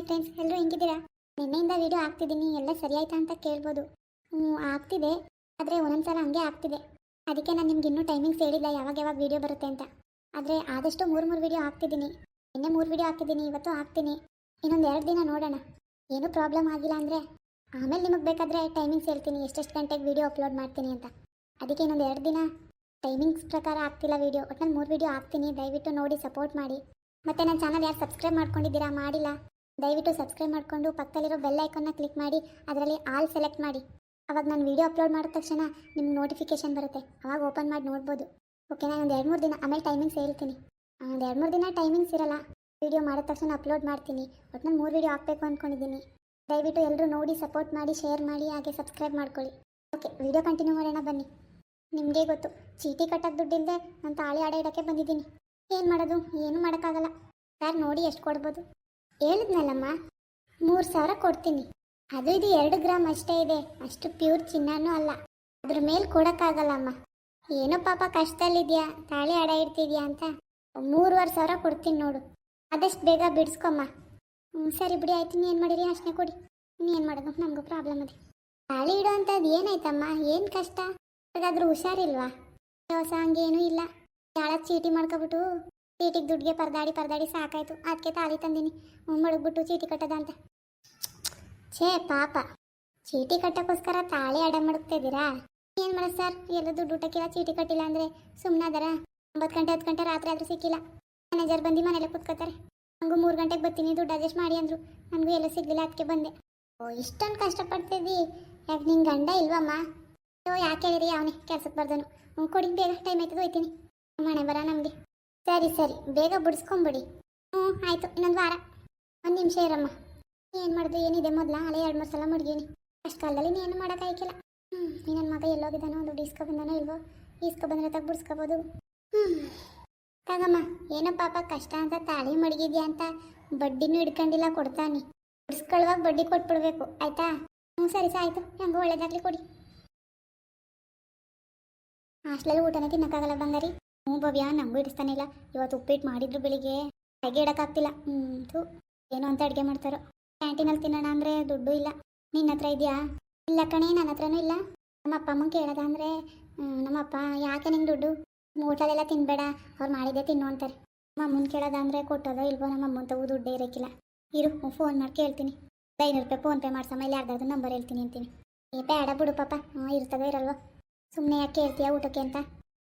Hi friends ಎಲ್ಲರೂ ಹೆಂಗಿದ್ದೀರಾ? ನಿನ್ನೆಯಿಂದ video ಆಗ್ತಿದ್ದೀನಿ ಎಲ್ಲ ಸರಿಯಾಯ್ತಾ ಅಂತ ಕೇಳ್ಬೋದು. ಹ್ಞೂ ಆಗ್ತಿದೆ. ಆದರೆ ಒಂದೊಂದ್ಸಲ ಹಂಗೆ ಆಗ್ತಿದೆ. ಅದಕ್ಕೆ ನಾನು ನಿಮ್ಗೆ ಇನ್ನೂ ಟೈಮಿಂಗ್ಸ್ ಹೇಳಿಲ್ಲ, ಯಾವಾಗ ಯಾವಾಗ ವಿಡಿಯೋ ಬರುತ್ತೆ ಅಂತ. ಆದರೆ ಆದಷ್ಟು ಮೂರು ಮೂರು ವಿಡಿಯೋ ಹಾಕ್ತಿದ್ದೀನಿ. ನಿನ್ನೆ ಮೂರು ವಿಡಿಯೋ ಹಾಕ್ತಿದ್ದೀನಿ, ಇವತ್ತು ಹಾಕ್ತೀನಿ. ಇನ್ನೊಂದು ಎರಡು ದಿನ ನೋಡೋಣ. ಏನೂ ಪ್ರಾಬ್ಲಮ್ ಆಗಿಲ್ಲ ಅಂದರೆ? ಆಮೇಲೆ ನಿಮಗೆ ಬೇಕಾದರೆ ಟೈಮಿಂಗ್ಸ್ ಹೇಳ್ತೀನಿ, ಎಷ್ಟೆಷ್ಟು ಗಂಟೆಗೆ ವಿಡಿಯೋ ಅಪ್ಲೋಡ್ ಮಾಡ್ತೀನಿ ಅಂತ. ಅದಕ್ಕೆ ಇನ್ನೊಂದು ಎರಡು ದಿನ ಟೈಮಿಂಗ್ಸ್ ಪ್ರಕಾರ ಆಗ್ತಿಲ್ಲ ವಿಡಿಯೋ ಒಟ್ನಲ್ಲಿ ಮೂರು ವಿಡಿಯೋ ಹಾಕ್ತೀನಿ, ದಯವಿಟ್ಟು ನೋಡಿ ಸಪೋರ್ಟ್ ಮಾಡಿ. ಮತ್ತು ನನ್ನ ಚಾನಲ್ ಯಾರು ಸಬ್ಸ್ಕ್ರೈಬ್ ಮಾಡ್ಕೊಂಡಿದ್ದೀರಾ, ಮಾಡಿಲ್ಲ. ದಯವಿಟ್ಟು ಸಬ್ಸ್ಕ್ರೈಬ್ ಮಾಡಿಕೊಂಡು ಪಕ್ಕದಲ್ಲಿರೋ ಬೆಲ್ ಐಕನ್ನ ಕ್ಲಿಕ್ ಮಾಡಿ, ಅದರಲ್ಲಿ ಆಲ್ ಸೆಲೆಕ್ಟ್ ಮಾಡಿ. ಅವಾಗ ನಾನು ವಿಡಿಯೋ ಅಪ್ಲೋಡ್ ಮಾಡಿದ ತಕ್ಷಣ ನಿಮ್ಗೆ ನೋಟಿಫಿಕೇಶನ್ ಬರುತ್ತೆ. ಅವಾಗ ಓಪನ್ ಮಾಡಿ ನೋಡ್ಬೋದು. ಓಕೆನಾ ಒಂದು ಎರಡು ಮೂರು ದಿನ, ಆಮೇಲೆ ಟೈಮಿಂಗ್ಸ್ ಹೇಳ್ತೀನಿ. ಒಂದು ಎರಡು ಮೂರು ದಿನ ಟೈಮಿಂಗ್ಸ್ ಇರಲ್ಲ. ವಿಡಿಯೋ ಮಾಡಿದ ತಕ್ಷಣ ಅಪ್ಲೋಡ್ ಮಾಡ್ತೀನಿ. ಒಟ್ನಲ್ಲಿ ಮೂರು ವಿಡಿಯೋ ಹಾಕಬೇಕು ಅಂದ್ಕೊಂಡಿದ್ದೀನಿ ದಯವಿಟ್ಟು ಎಲ್ಲರೂ ನೋಡಿ ಸಪೋರ್ಟ್ ಮಾಡಿ ಶೇರ್ ಮಾಡಿ, ಹಾಗೆ ಸಬ್ಸ್ಕ್ರೈಬ್ ಮಾಡ್ಕೊಳ್ಳಿ. ಓಕೆ ವಿಡಿಯೋ ಕಂಟಿನ್ಯೂ ಮಾಡೋಣ, ಬನ್ನಿ. ನಿಮಗೆ ಗೊತ್ತು, ಚೀಟಿ ಕಟ್ಟೋಕ್ಕೆ ದುಡ್ಡಿಲ್ಲದೆ ನಾನು ತಾಳಿ ಆಡ ಇಡೋಕ್ಕೆ ಬಂದಿದ್ದೀನಿ. ಏನು ಮಾಡೋದು? ಏನೂ ಮಾಡೋಕ್ಕಾಗಲ್ಲ. ಸರ್ ನೋಡಿ ಎಷ್ಟು ಕೊಡ್ಬೋದು? ಹೇಳಿದ್ನಲ್ಲಮ್ಮ, ಮೂರು ಸಾವಿರ ಕೊಡ್ತೀನಿ. ಅದು ಇದು ಎರಡು ಗ್ರಾಮ್ ಅಷ್ಟೇ ಇದೆ. ಅಷ್ಟು ಪ್ಯೂರ್ ಚಿನ್ನನೂ ಅಲ್ಲ. ಅದ್ರ ಮೇಲೆ ಕೊಡೋಕ್ಕಾಗಲ್ಲಮ್ಮ. ಏನೋ ಪಾಪ ಕಷ್ಟದಲ್ಲಿದೆಯಾ, ತಾಳಿ ಅಡ ಇಡ್ತಿದ್ಯಾ ಅಂತ. ಮೂರುವರೆ ಸಾವಿರ ಕೊಡ್ತೀನಿ ನೋಡು. ಆದಷ್ಟು ಬೇಗ ಬಿಡಿಸ್ಕೊಮ್ಮ. ಹ್ಞೂ ಸರಿ ಬಿಡಿ, ಆಯ್ತು. ನೀನು ಏನು ಮಾಡಿರಿ ಅಷ್ಟನ್ನೇ ಕೊಡಿ. ಏನು ಮಾಡೋದು? ನಮಗೂ ಪ್ರಾಬ್ಲಮ್ ಇದೆ ತಾಳಿ ಇಡೋ ಅಂಥದ್ದು ಏನಾಯ್ತಮ್ಮ? ಏನು ಕಷ್ಟ? ಯಾರಿಗಾದ್ರೂ ಹುಷಾರಿಲ್ವಾ? ಹೊಸ ಹಂಗೇನೂ ಇಲ್ಲ. ಯಾಳ ಚೀಟಿ ಮಾಡ್ಕೊಬಿಟ್ಟು ಚೀಟಿಗೆ ದುಡ್ಡಿಗೆ ಪರದಾಡಿ ಪರದಾಡಿ ಸಾಕಾಯ್ತು. ಅದಕ್ಕೆ ತಾಳಿ ತಂದೀನಿ. ಮಡಗ್ಬಿಟ್ಟು ಚೀಟಿ ಕಟ್ಟದ ಅಂತ. ಛೇ, ಪಾಪ. ಚೀಟಿ ಕಟ್ಟಕ್ಕೋಸ್ಕರ ತಾಳಿ ಅಡ ಮಡಗ್ತಾ ಇದ್ದೀರಾ? ಏನು ಮಾಡೋದು ಸರ್? ಎಲ್ಲ ದುಡ್ಡು ಊಟಕ್ಕಿಲ್ಲ ಚೀಟಿ ಕಟ್ಟಿಲ್ಲ ಅಂದರೆ ಸುಮ್ಮನೆ ಅದರ ಒಂಬತ್ತು ಗಂಟೆ, ಹತ್ತು ಗಂಟೆ ರಾತ್ರಿ ಆದರೂ ಸಿಕ್ಕಿಲ್ಲ. ಮ್ಯಾನೇಜರ್ ಬಂದು ಮನೇಲೆ ಕುತ್ಕೋತಾರೆ. ನನಗೂ ಮೂರು ಗಂಟೆಗೆ ಬರ್ತೀನಿ, ದುಡ್ಡು ಅಡ್ಜಸ್ಟ್ ಮಾಡಿ ಅಂದರು. ನನಗೂ ಎಲ್ಲ ಸಿಗಲಿಲ್ಲ ಅದಕ್ಕೆ ಬಂದೆ. ಓ, ಇಷ್ಟೊಂದು ಕಷ್ಟಪಡ್ತಿದ್ದಿ. ಯಾಕೆ ನಿಂಗೆ ಗಂಡ ಇಲ್ವಮ್ಮ? ಅಯ್ಯೋ, ಯಾಕೆ ಹೇಳಿರಿ ಅವನೇ ಕೆಲ್ಸಕ್ಕೆ ಬರ್ದನು. ಕೊಡಿ ಬೇಗ, ಟೈಮ್ ಆಯ್ತದ, ಹೋಯ್ತೀನಿ. ಮನೆ ಬರ ನಮಗೆ. ಸರಿ ಸರಿ. ಬೇಗ ಬಿಡಿಸ್ಕೊಂಬಿಡಿ. ಹ್ಞೂ, ಆಯಿತು. ಇನ್ನೊಂದು ವಾರ. ಒಂದು ನಿಮಿಷ ಇರಮ್ಮ. ಏನು ಮಾಡಿದೆ, ಏನಿದೆ ಮೊದಲ? ಅಲ್ಲೇ ಎರಡು, ಮೂರು ಸಲ ಮುಡ್ಗೀನಿ. ಅಷ್ಟು ಕಾಲದಲ್ಲಿ ನೀನು ಮಾಡೋಕ್ಕಾಯ್ಕಿಲ್ಲ ಹ್ಞೂ ನನ್ನ ಮಗ ಎಲ್ಲೋಗಿದ್ದಾನೋ, ಒಂದು ಇಸ್ಕೊ ಬಂದಾನೋ ಇಲ್ವೋ? ಈಸ್ಕೊ ಬಂದ್ರೆ ತಗ ಬಿಡಿಸ್ಕೋಬೋದು. ಹ್ಞೂ ತಗಮ್ಮ, ಏನೋ ಪಾಪ ಕಷ್ಟ ಅಂತ ತಾಳಿ ಮಡಗಿದ್ಯಾ ಅಂತ ಬಡ್ಡಿನೂ ಹಿಡ್ಕೊಂಡಿಲ್ಲ ಕೊಡ್ತಾನೆ. ಬಿಡಿಸ್ಕೊಳ್ಳುವಾಗ ಬಡ್ಡಿ ಕೊಟ್ಬಿಡ್ಬೇಕು, ಆಯ್ತಾ? ಹ್ಞೂ, ಸರಿ ಸಾ ಆಯಿತು. ಹೆಂಗೋ ಒಳ್ಳೇದಾಗಲಿ ಕೊಡಿ. ಹಾಸ್ಟೆಲಲ್ಲಿ ಊಟನೇ ತಿನ್ನೋಕ್ಕಾಗಲ್ಲ ಬಂಗಾರಿ. ಹ್ಞೂ ಭವ್ಯ ನಮಗೂ ಇಡಿಸ್ತಾನೆ ಇಲ್ಲ. ಇವತ್ತು ಉಪ್ಪಿಟ್ಟು ಮಾಡಿದ್ರು ಬೆಳಿಗ್ಗೆ. ಕೈಗೆ ಇಡೋಕ್ಕಾಗ್ತಿಲ್ಲ. ಹ್ಞೂ, ಥೂ, ಏನೋ ಅಂತ ಅಡುಗೆ ಮಾಡ್ತಾರೋ. ಕ್ಯಾಂಟೀನಲ್ಲಿ ತಿನ್ನೋಣ ಅಂದರೆ ದುಡ್ಡು ಇಲ್ಲ. ನಿನ್ನ ಹತ್ರ ಇದೆಯಾ? ಇಲ್ಲ ಕಣೆ ನನ್ನ ಹತ್ರನೂ ಇಲ್ಲ. ನಮ್ಮ ಅಪ್ಪ ಅಮ್ಮಂಗೆ ಕೇಳೋದ ಅಂದರೆ ನಮ್ಮಪ್ಪ ಯಾಕೆ ನಿಂಗೆ ದುಡ್ಡು? ಊಟದೆಲ್ಲ ತಿನ್ನಬೇಡ ಅವ್ರು ಮಾಡಿದ್ದೆ ತಿನ್ನು ಅಂತಾರೆ. ನಮ್ಮ ಅಮ್ಮನ ಕೇಳೋದ ಅಂದರೆ ಕೊಟ್ಟೋದೋ ಇಲ್ವೋ ನಮ್ಮ ಅಮ್ಮನ ತಗೋ ದುಡ್ಡೇ ಇರೋಕ್ಕಿಲ್ಲ ಇರು ಫೋನ್ ಮಾಡಿ ಕೇಳ್ತೀನಿ. ಐನೂರು ರೂಪಾಯಿ ಫೋನ್ ಪೇ ಮಾಡ್ಸಮ್ಮ, ಇಲ್ಲಿ ಯಾರ್ದಾದ್ರು ನಂಬರ್ ಹೇಳ್ತೀನಿ ಅಂತೀನಿ. ಏ, ಬೇಡ ಬಿಡು ಪಾಪ. ಇರ್ತದೋ ಇರಲ್ವೋ. ಸುಮ್ಮನೆ ಯಾಕೆ ಹೇಳ್ತೀಯಾ ಊಟಕ್ಕೆ ಅಂತ?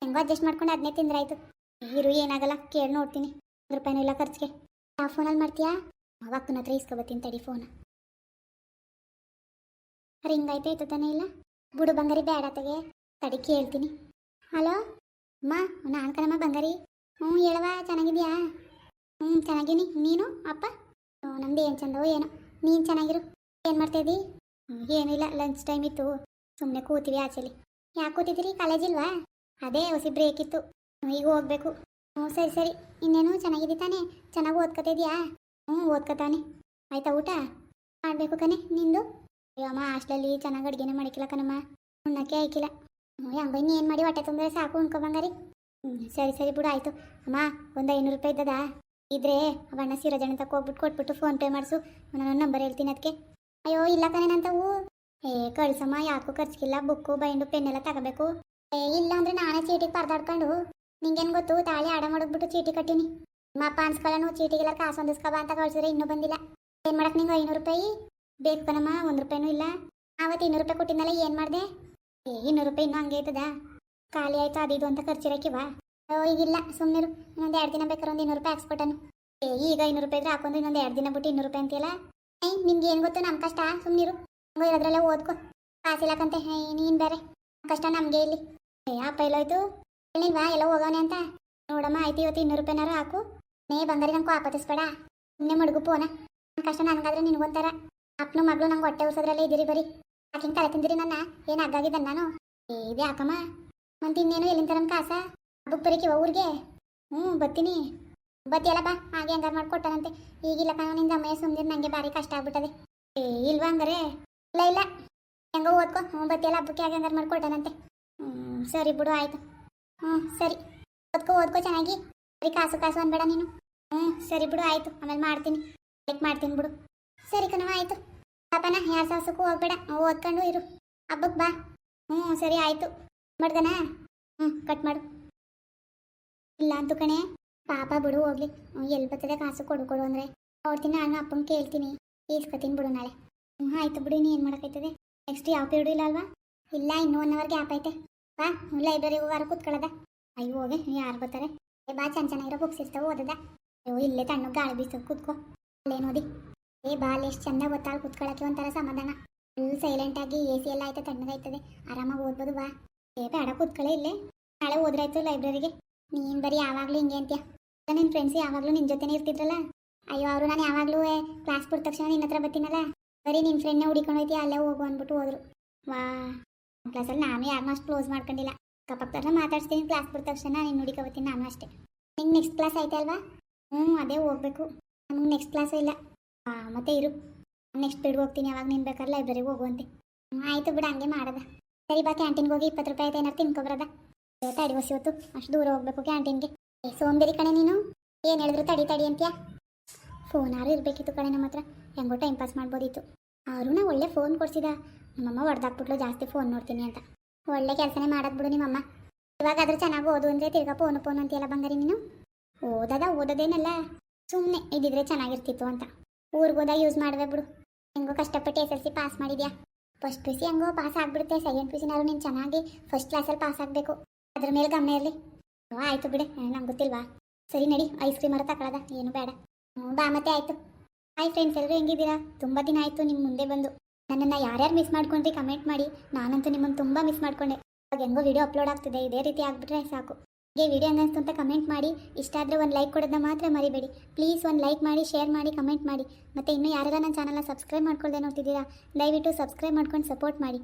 ಹೆಂಗೋ ಅಡ್ಜಸ್ಟ್ ಮಾಡ್ಕೊಂಡು ಅದನ್ನೇ ತಿಂದ್ರಾಯ್ತು. ಇರು, ಏನಾಗಲ್ಲ, ಕೇಳಿ ನೋಡ್ತೀನಿ. ಒಂದು ರೂಪಾಯಿನೂ ಇಲ್ಲ ಖರ್ಚಿಗೆ. ಯಾವ ಫೋನಲ್ಲಿ ಮಾಡ್ತೀಯಾ? ಅಕ್ಕನ ಹತ್ರ ಇಸ್ಕೊಬತ್ತೀನಿ ತಡಿ ಫೋನ್ ರಿಂಗ್ ಆಯ್ತು ತಾನೇ ಇಲ್ಲ? ಬುಡು, ಬಂಗಾರಿ ಬೇಡ ತಗೆ. ತಡಿ, ಕೇಳ್ತೀನಿ. ಹಲೋ? ಅಮ್ಮ, ನಾನು ಕಣಮ್ಮ, ಬಂಗಾರಿ. ಹ್ಞೂ ಹೇಳವ ಚೆನ್ನಾಗಿದ್ಯಾ? ಹ್ಞೂ ಚೆನ್ನಾಗಿನಿ. ನೀನು, ಅಪ್ಪ? ನಮ್ದು ಏನು ಚಂದವೋ ಏನೋ. ನೀನು ಚೆನ್ನಾಗಿರು. ಏನು ಮಾಡ್ತಾಯಿದ್ದಿ ಏನೂ ಇಲ್ಲ ಲಂಚ್ ಟೈಮ್ ಇತ್ತು. ಸುಮ್ಮನೆ ಕೂತೀವಿ ಆಚೆಲಿ. ಯಾಕೆ ಕೂತಿದ್ದೀರಿ? ಕಾಲೇಜ್ ಇಲ್ವಾ? ಅದೇ ಹೊಸಿ ಬ್ರೇಕ್ ಇತ್ತು ಈಗ ಹೋಗ್ಬೇಕು. ಹ್ಞೂ ಸರಿ ಸರಿ. ಇನ್ನೇನು? ಚೆನ್ನಾಗಿದೆ ತಾನೆ? ಚೆನ್ನಾಗಿ ಓದ್ಕೊತಿದ್ಯಾ ಹ್ಞೂ ಓದ್ಕೊತಾನೆ. ಆಯ್ತಾ ಊಟ? ಮಾಡಬೇಕು ಕಣೆ, ನಿಂದು? ಅಯ್ಯೋ ಅಮ್ಮ, ಹಾಸ್ಟೆಲಲ್ಲಿ ಚೆನ್ನಾಗಿ ಅಡುಗೆನೇ ಮಾಡಿಕ್ಕಿಲ್ಲ ಕಣಮ್ಮ. ಉಣ್ಣಕ್ಕೆ ಆಯ್ಕಿಲ್ಲ ಹ್ಞೂ ಹಂಗ ಏನು ಮಾಡಿ ಹೊಟ್ಟೆ ತುಂಬಿದ್ರೆ ಸಾಕು ಉಣ್ಕೊಬಂಗಾರಿ ಹ್ಞೂ ಸರಿ ಸರಿ ಬಿಡು, ಆಯಿತು. ಅಮ್ಮ, ಒಂದು ಐನೂರು ರೂಪಾಯಿ ಇದ್ದದಾ? ಇದ್ರೆ ಅವಣ್ಣ ಸಿರಜಣ್ಣ ತಕ್ಕ ಹೋಗ್ಬಿಟ್ಟು ಕೊಟ್ಬಿಟ್ಟು ಫೋನ್ ಪೇ ಮಾಡಿಸು. ನಾನು ನಂಬರ್ ಹೇಳ್ತೀನಿ ಅದಕ್ಕೆ ಅಯ್ಯೋ, ಇಲ್ಲ ಕಣೆ ನಂತವು ಏ, ಕಳಿಸಮ್ಮ, ಯಾಕೂ ಖರ್ಚಿಗಿಲ್ಲ? ಬುಕ್ಕು ಬೈಂಡು ಪೆನ್ನೆಲ್ಲ ತಗೋಬೇಕು. ಇಲ್ಲ ಅಂದ್ರೆ ನಾನೇ ಚೀಟಿಗೆ ಪರದಾಡ್ಕೊಂಡು. ನಿಂಗೇನು ಗೊತ್ತು, ತಾಳಿ ಆಡ ಮಾಡಕ್ಬಿಟ್ಟು ಚೀಟಿ ಕಟ್ಟೀನಿ. ನಿಮ್ಮ ಅಪ್ಪ ಅನ್ಸ್ಕೊಳ್ಳೋನು ಚೀಟಿಗೆಲ್ಲ ಕಾಸು ಹೊಂದಿಸ್ಕೊಬ ಅಂತ ಕಳ್ಸಿದ್ರೆ ಇನ್ನೂ ಬಂದಿಲ್ಲ. ಏನು ಮಾಡಕ್ ನಿಂಗೆ ಐನೂರು ರೂಪಾಯಿ? ಬೇಕು ಕಣಮ್ಮ, ಒಂದು ರೂಪಾಯಿನೂ ಇಲ್ಲ. ಆವತ್ತು ಇನ್ನೂರು ರೂಪಾಯಿ ಕೊಟ್ಟಿದ್ನಲ್ಲ, ಏನು ಮಾಡಿದೆ? ಏ, ಇನ್ನೂರು ರೂಪಾಯಿ ಇನ್ನೂ ಹಂಗೆ ಆಯ್ತದ? ಖಾಲಿ ಆಯ್ತು, ಅದು ಇದು ಅಂತ ಖರ್ಚಿರಕ್ಕಿವ ಓ ಈಗಿಲ್ಲ ಸುಮ್ಮನಿರು ಇನ್ನೊಂದು ಎರಡು ದಿನ ಬೇಕಾದ್ರೆ ಒಂದು ಇನ್ನೂರು ರೂಪಾಯಿ ಹಾಕ್ಸ್ಬಿಟ್ಟನು ಏ, ಈಗ ಇನ್ನೂರು ರೂಪಾಯಿ ಇದ್ರೆ ಹಾಕೊಂಡು ಇನ್ನೊಂದು ಎರಡು ದಿನ ಬಿಟ್ಟು ಇನ್ನೂರು ರೂಪಾಯಿ ಅಂತಿಲ್ಲ ಏಯ್ ನಿಮ್ಗೆ ಏನು ಗೊತ್ತು ನಮ್ಮ ಕಷ್ಟ ಸುಮ್ಮನಿರು ಹಂಗೋ ಇರೋದ್ರಲ್ಲೇ ಓದ್ಕೊ. ಕಾಸಿಲ್ಲಕಂತೆ ಹೇ ನೀನು ಬೇರೆ. ಕಷ್ಟ ನಮಗೆ ಇಲ್ಲಿ. ಏ ಅಪ್ಪ ಎಲ್ಲೋಯ್ತು ಹೇಳಿಲ್ವಾ ಎಲ್ಲ ಹೋಗವನೆ ಅಂತ. ನೋಡಮ್ಮ, ಆಯ್ತು ಇವತ್ತು ಇನ್ನೂರು ರೂಪಾಯಿನಾರು ಹಾಕು. ನೇ ಬಂದರೆ ನಂಗೆ ಆಪತ್ತಿಸ್ಬೇಡ ಸುಮ್ಮನೆ ಮಡಗು ಪೋನ. ನನ್ನ ಕಷ್ಟ ನನಗಾದ್ರೆ ನಿನ್ಗೊಂತಾರ ಅಪ್ಪನು ಮಗಳು ನಂಗೆ ಹೊಟ್ಟೆ ಉರ್ಸೋದ್ರಲ್ಲೇ ಇದ್ದೀರಿ ಬರೀ. ಯಾಕಿಂಗ್ ತಲೆ ತಿಂದಿರಿ ನನ್ನ. ಏನು ಅಗ್ಗಾಗಿದ್ದ ನಾನು? ಇದೆ ಹಾಕಮ್ಮ ಮತ್ತು ಇನ್ನೇನು ಎಲ್ಲಿಂದ ತರಂ ಕಾಸ? ಹಬ್ಬಕ್ಕೆ ಬರೀಕಿವ ಊರಿಗೆ? ಹ್ಞೂ ಬರ್ತೀನಿ. ಬತ್ತಿಯಲ್ಲ ಬಾ. ಹಾಗೆ ಹಂಗಾರು ಮಾಡ್ಕೊಟ್ಟಾನಂತೆ. ಈಗಿಲ್ಲ ಕಣ, ನಿಂದ ಸುಮ್ಮನೆ ನನಗೆ ಭಾರಿ ಕಷ್ಟ ಆಗ್ಬಿಟ್ಟದೆ. ಏ, ಇಲ್ವಾ ಹಂಗಾರೆ? ಇಲ್ಲ ಇಲ್ಲ. ಹೆಂಗೋ ಓದ್ಕೊ. ಹ್ಞೂ ಬತ್ತಿಯಲ್ಲ ಹಬ್ಬಕ್ಕೆ ಹಾಗೆ ಹಂಗಾರು ಮಾಡ್ಕೊಟ್ಟಾನಂತೆ. ಸರಿ ಬಿಡು, ಆಯ್ತು. ಹ್ಞೂ ಸರಿ. ಓದ್ಕೋ ಓದ್ಕೋ ಚೆನ್ನಾಗಿ. ಸರಿ, ಕಾಸು ಕಾಸು ಅನ್ಬೇಡ ನೀನು. ಹ್ಞೂ ಸರಿ ಬಿಡು, ಆಯಿತು. ಆಮೇಲೆ ಮಾಡ್ತೀನಿ. ಲೈಕ್ ಮಾಡ್ತೀನಿ ಬಿಡು. ಸರಿ ಕಣವ ಆಯ್ತು. ಪಾಪನ, ಯಾರ ಸಾಸಕ್ಕೂ ಹೋಗ್ಬೇಡ. ಓದ್ಕೊಂಡು ಇರು. ಹಬ್ಬಕ್ಕೆ ಬಾ. ಹ್ಞೂ ಸರಿ, ಆಯ್ತು. ಮಾಡ್ದನಾ? ಹ್ಞೂ ಕಟ್ ಮಾಡು. ಇಲ್ಲ ಅಂತ ಕಣೆ. ಪಾಪ ಬಿಡು, ಹೋಗ್ಲಿ. ಎಲ್ಲಿ ಬರ್ತದೆ ಕಾಸು ಕೊಡು ಕೊಡು ಅಂದರೆ. ನೋಡ್ತೀನಿ, ನಾನು ಅಪ್ಪನ ಕೇಳ್ತೀನಿ. ಈಸ್ಕೊತೀನಿ ಬಿಡು ನಾಳೆ. ಹ್ಞೂ ಆಯ್ತು ಬಿಡು ನೀನು ಏನು ಮಾಡೋಕ್ಕೈತದೆ ನೆಕ್ಸ್ಟ್ ಯಾವ ಪೀರಿಯಡ್ ಇಲ್ಲ ಅಲ್ವಾ? ಇಲ್ಲ, ಇನ್ನೂ ಒನ್ ಅವರ್ ಗ್ಯಾಪ್ ಐತೆ. ಬಾ ಲೈಬ್ರರಿ ಹೋಗಾರ ಕೂತ್ಕೊಳ್ಳೋದ? ಅಯ್ಯೋ ಹೋಗಿ ಯಾರು ಬರ್ತಾರೆ? ಏ, ಬಾ ಚೆನ್ನ ಚೆನ್ನಾಗಿರೋ ಬುಕ್ಸ್ ಇರ್ತಾವೆ, ಓದದ? ಅಯ್ಯೋ, ಇಲ್ಲೇ ತಣ್ಣು ಗಾಳಿ ಬೀಸೋದು ಕೂತ್ಕೋ. ಅಲ್ಲೇ ಓದಿ ಏ, ಬಾ ಎಷ್ಟು ಚಂದ ಗೊತ್ತಾಳ ಕೂತ್ಕೊಳ್ಳೋಕೆ ಒಂಥರ ಸಮಾಧಾನ. ಫುಲ್ ಸೈಲೆಂಟ್ ಆಗಿ ಎ ಸಿ ಎಲ್ಲ ಆಯ್ತಾ, ತಣ್ಣಗಾಯ್ತದೆ. ಆರಾಮಾಗಿ ಓದ್ಬೋದು, ಬಾ. ಏ, ಬೇಡ, ಕೂತ್ಕೊಳ್ಳೆ ಇಲ್ಲೇ. ನಾಳೆ ಹೋದ್ರಾಯ್ತು ಲೈಬ್ರರಿಗೆ. ನೀನು ಬರೀ ಯಾವಾಗಲೂ ಹಿಂಗೆ ಅಂತ್ಯ? ನಿನ್ನ ಫ್ರೆಂಡ್ಸ್ ಯಾವಾಗಲೂ ನಿನ್ನ ಜೊತೆನೇ ಇರ್ತಿದ್ರಲ್ಲ? ಅಯ್ಯೋ, ಅವರು ನಾನು ಯಾವಾಗಲೂ ಕ್ಲಾಸ್ ಬಿಟ್ಟ ತಕ್ಷಣ ನಿನ್ನ ಹತ್ರ ಬರ್ತೀನಲ್ಲ? ಬರೀ ನಿನ್ನ ಫ್ರೆಂಡ್ನೇ ಹುಡಿಕೊಂಡು ಅಲ್ಲೇ ಹೋಗು ಅಂದ್ಬಿಟ್ಟು ಹೋದ್ರು. ವಾ. ಕ್ಲಾಸಲ್ಲಿ ನಾನು ಯಾರನ್ನೂ ಅಷ್ಟು ಕ್ಲೋಸ್ ಮಾಡ್ಕೊಂಡಿಲ್ಲ ಅಕ್ಕಪಕ್ಕದವ್ರನ್ನ ಮಾತಾಡ್ತೀನಿ ಕ್ಲಾಸ್ ಬಿಟ್ಟ ತಕ್ಷಣ, ನೀನು ಹುಡಿಕೊ ಬರ್ತೀನಿ ನಾನು ಅಷ್ಟೇ. ನಿಂಗೆ ನೆಕ್ಸ್ಟ್ ಕ್ಲಾಸ್ ಐತೆ ಅಲ್ವಾ? ಹ್ಞೂ ಅದೇ ಹೋಗ್ಬೇಕು. ನಮಗೆ ನೆಕ್ಸ್ಟ್ ಕ್ಲಾಸ್ ಇಲ್ಲ. ಹಾಂ ಮತ್ತೆ ಇರು. ನೆಕ್ಸ್ಟ್ ಬಿಡ್, ಹೋಗ್ತೀನಿ. ಯಾವಾಗ ನೀನು ಬೇಕಾದ್ರೆ ಲೈಬ್ರರಿಗೆ ಹೋಗುವಂತೆ ಆಯಿತು ಬಿಡು, ಹಂಗೆ ಮಾಡದ. ಸರಿ ಬಾ ಕ್ಯಾಂಟೀನ್ಗೆ ಹೋಗಿ ಇಪ್ಪತ್ತು ರೂಪಾಯಿ ಏನಾರು ತಿನ್ಕೊಬರದ. ಇವತ್ತು ಅಡಿ ಬಸ್ ಇವತ್ತು. ಅಷ್ಟು ದೂರ ಹೋಗ್ಬೇಕು ಕ್ಯಾಂಟೀನ್ಗೆ ಏ ಸೋಂಬೇರಿ ಕಣೆ ನೀನು? ಏನು ಹೇಳಿದ್ರು ತಡಿ ತಡಿ ಅಂತ್ಯ? ಫೋನಾರು ಇರಬೇಕಿತ್ತು ಕಣೆ ನಮ್ಮ ಹತ್ರ ಹೆಂಗೋ ಟೈಮ್ ಪಾಸ್ ಮಾಡ್ಬೋದಿತ್ತು. ಅವರು ನಾ ಒಳ್ಳೆ ಫೋನ್ ಕೊಡ್ಸಿದ. ನಮ್ಮಮ್ಮ ಹೊಡೆದಾಕ್ಬಿಟ್ಲು ಜಾಸ್ತಿ ಫೋನ್ ನೋಡ್ತೀನಿ ಅಂತ. ಒಳ್ಳೆ ಕೆಲಸನೇ ಮಾಡೋದು ಬಿಡು ನಿಮ್ಮಮ್ಮ. ಇವಾಗಾದ್ರೂ ಚೆನ್ನಾಗಿ ಓದು ಅಂದರೆ ತಿರ್ಗಾ ಫೋನು ಫೋನ್ ಅಂತೀಯಲ್ಲ ಬಂಗಾರಿ ನೀನು? ಓದದ ಓದೋದೇನಲ್ಲ ಸುಮ್ಮನೆ ಇದ್ದಿದ್ರೆ ಚೆನ್ನಾಗಿರ್ತಿತ್ತು ಅಂತ. ಊರಿಗೋದಾಗ ಯೂಸ್ ಮಾಡಿದೆ ಬಿಡು. ಹೆಂಗೋ ಕಷ್ಟಪಟ್ಟು ಎಸ್ ಎಲ್ ಸಿ ಪಾಸ್ ಮಾಡಿದ್ಯಾ. ಫಸ್ಟ್ ಪಿ ಸಿ ಹೆಂಗೋ ಪಾಸ್ ಆಗ್ಬಿಡುತ್ತೆ ಸೆಕೆಂಡ್ ಪಿ ಸಿನಾರು ನೀನು ಚೆನ್ನಾಗಿ ಫಸ್ಟ್ ಕ್ಲಾಸಲ್ಲಿ ಪಾಸ್ ಆಗಬೇಕು. ಅದ್ರ ಮೇಲೆ ಗಮನ ಇರಲಿ. ಆಯಿತು ಬಿಡೆ. ನಂಗೆ ಗೊತ್ತಿಲ್ವಾ? ಸರಿ ನಡಿ ಐಸ್ ಕ್ರೀಮ್ ಅರ ತಗೊಳ್ಳೋದ ಏನು ಬೇಡ. ಹ್ಞೂ ಬಾ ಮತ್ತೆ ಆಯಿತು. ಹಾಯ್ ಫ್ರೆಂಡ್ಸ್ ಎಲ್ಲರೂ ಹೆಂಗಿದ್ದೀರಾ? ತುಂಬ ದಿನ ಆಯಿತು ನಿಮ್ಮ ಮುಂದೆ ಬಂದು. ನನ್ನನ್ನು ಯಾರ್ಯಾರು ಮಿಸ್ ಮಾಡ್ಕೊಂಡ್ರಿ ಕಮೆಂಟ್ ಮಾಡಿ. ನಾನಂತೂ ನಿಮ್ಮನ್ನು ತುಂಬ ಮಿಸ್ ಮಾಡ್ಕೊಂಡೆ. ಇವಾಗ ಹೆಂಗೋ ವಿಡಿಯೋ ಅಪ್ಲೋಡ್ ಆಗ್ತಿದೆ. ಇದೇ ರೀತಿ ಆಗಿಬಿಟ್ರೆ ಸಾಕು. ಹೀಗೆ ವಿಡಿಯೋ ಅನ್ನಿಸ್ತು ಅಂತ ಕಮೆಂಟ್ ಮಾಡಿ. ಇಷ್ಟ ಆದರೆ ಒಂದು ಲೈಕ್ ಕೊಡೋದನ್ನ ಮಾತ್ರ ಮರಿಬೇಡಿ. ಪ್ಲೀಸ್ ಒಂದು ಲೈಕ್ ಮಾಡಿ ಶೇರ್ ಮಾಡಿ ಕಮೆಂಟ್ ಮಾಡಿ. ಮತ್ತು ಇನ್ನೂ ಯಾರೆಲ್ಲ ನನ್ನ ಚಾನಲ್ನ ಸಬ್ಸ್ಕ್ರೈಬ್ ಮಾಡ್ಕೊಳ್ಳದೆ ನೋಡ್ತಿದ್ದೀರಾ, ದಯವಿಟ್ಟು ಸಬ್ಸ್ಕ್ರೈಬ್ ಮಾಡ್ಕೊಂಡು ಸಪೋರ್ಟ್ ಮಾಡಿ.